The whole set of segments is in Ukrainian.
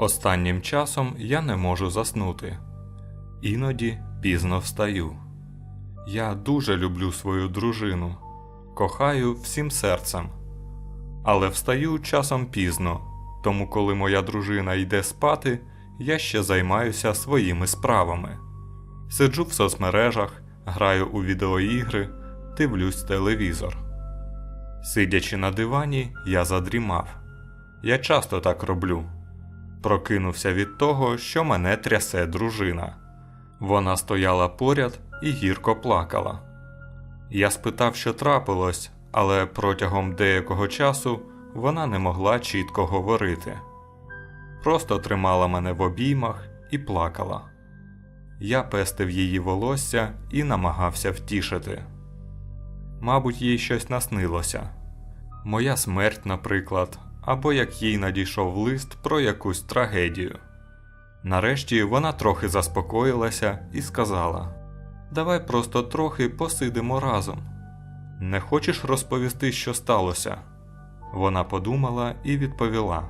Останнім часом я не можу заснути. Іноді пізно встаю. Я дуже люблю свою дружину, кохаю всім серцем. Але встаю часом пізно, тому коли моя дружина йде спати, я ще займаюся своїми справами. Сиджу в соцмережах, граю у відеоігри, дивлюсь телевізор. Сидячи на дивані, я задрімав. Я часто так роблю. Прокинувся від того, що мене трясе дружина. Вона стояла поряд і гірко плакала. Я спитав, що трапилось, але протягом деякого часу вона не могла чітко говорити. Просто тримала мене в обіймах і плакала. Я пестив її волосся і намагався втішити. Мабуть, їй щось наснилося. Моя смерть, наприклад, або як їй надійшов лист про якусь трагедію. Нарешті вона трохи заспокоїлася і сказала: Давай просто трохи посидимо разом. Не хочеш розповісти, що сталося? Вона подумала і відповіла: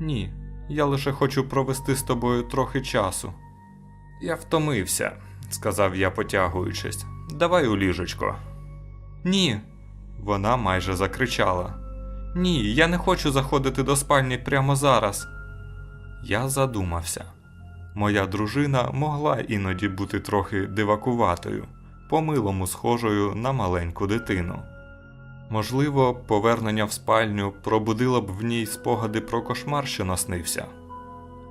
Ні, я лише хочу провести з тобою трохи часу. Я втомився, сказав я, потягуючись. Давай у ліжечко. Ні. Вона майже закричала. Ні, я не хочу заходити до спальні прямо зараз. Я задумався. Моя дружина могла іноді бути трохи дивакуватою, по-милому схожою на маленьку дитину. Можливо, повернення в спальню пробудило б в ній спогади про кошмар, що наснився.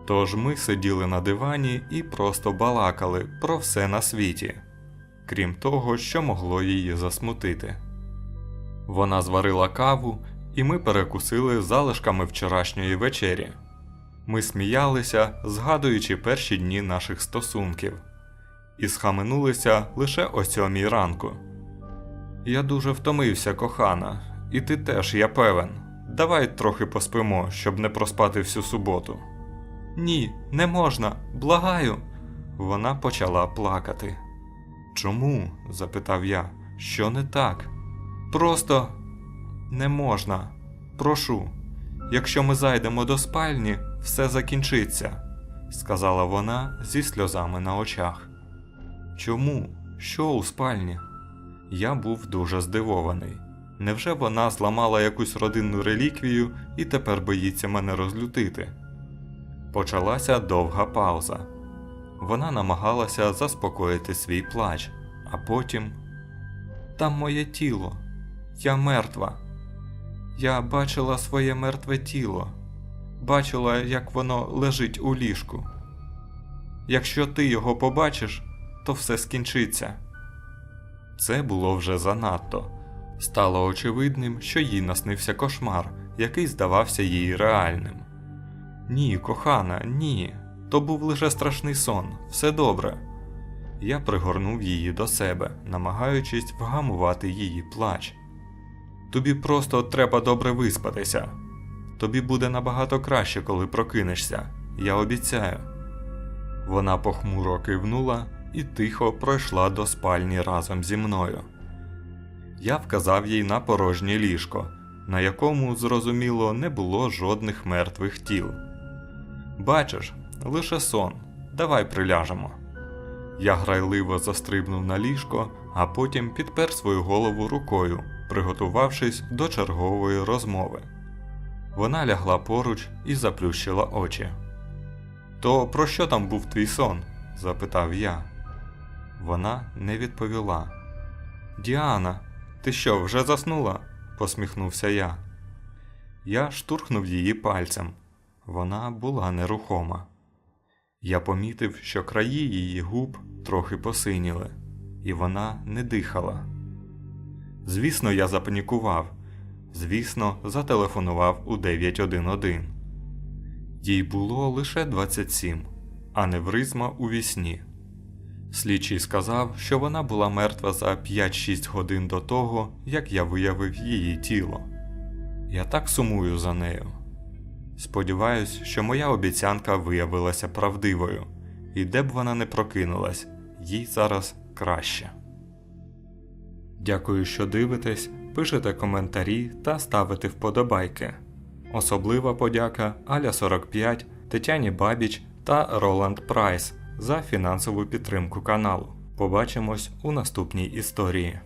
Тож ми сиділи на дивані і просто балакали про все на світі, крім того, що могло її засмутити. Вона зварила каву, і ми перекусили залишками вчорашньої вечері. Ми сміялися, згадуючи перші дні наших стосунків, і схаменулися лише о сьомій ранку. Я дуже втомився, кохана, і ти теж, я певен. Давай трохи поспимо, щоб не проспати всю суботу. Ні, не можна, благаю. Вона почала плакати. Чому? запитав я. Що не так? Просто не можна. Прошу. Якщо ми зайдемо до спальні, все закінчиться, сказала вона зі сльозами на очах. Чому? Що у спальні? Я був дуже здивований. Невже вона зламала якусь родинну реліквію і тепер боїться мене розлютити? Почалася довга пауза. Вона намагалася заспокоїти свій плач, а потім там моє тіло, я мертва. Я бачила своє мертве тіло, бачила, як воно лежить у ліжку. Якщо ти його побачиш, то все скінчиться. Це було вже занадто. Стало очевидним, що їй наснився кошмар, який здавався їй реальним. Ні, кохана, ні. То був лише страшний сон, все добре. Я пригорнув її до себе, намагаючись вгамувати її плач. Тобі просто треба добре виспатися. Тобі буде набагато краще, коли прокинешся, я обіцяю. Вона похмуро кивнула і тихо пройшла до спальні разом зі мною. Я вказав їй на порожнє ліжко, на якому, зрозуміло, не було жодних мертвих тіл. Бачиш, лише сон, давай приляжемо. Я грайливо застрибнув на ліжко, а потім підпер свою голову рукою, приготувавшись до чергової розмови. Вона лягла поруч і заплющила очі. То про що там був твій сон? запитав я. Вона не відповіла. Діана, ти що, вже заснула? посміхнувся я. Я штурхнув її пальцем. Вона була нерухома. Я помітив, що краї її губ трохи посиніли, і вона не дихала. Звісно, я запанікував. Звісно, зателефонував у 911. Їй було лише 27, а невризма у вісні. Слідчий сказав, що вона була мертва за 5-6 годин до того, як я виявив її тіло. Я так сумую за нею. Сподіваюсь, що моя обіцянка виявилася правдивою, і де б вона не прокинулась, їй зараз краще. Дякую, що дивитесь, пишете коментарі та ставите вподобайки. Особлива подяка Аля 45 Тетяні Бабіч та Роланд Прайс за фінансову підтримку каналу. Побачимось у наступній історії.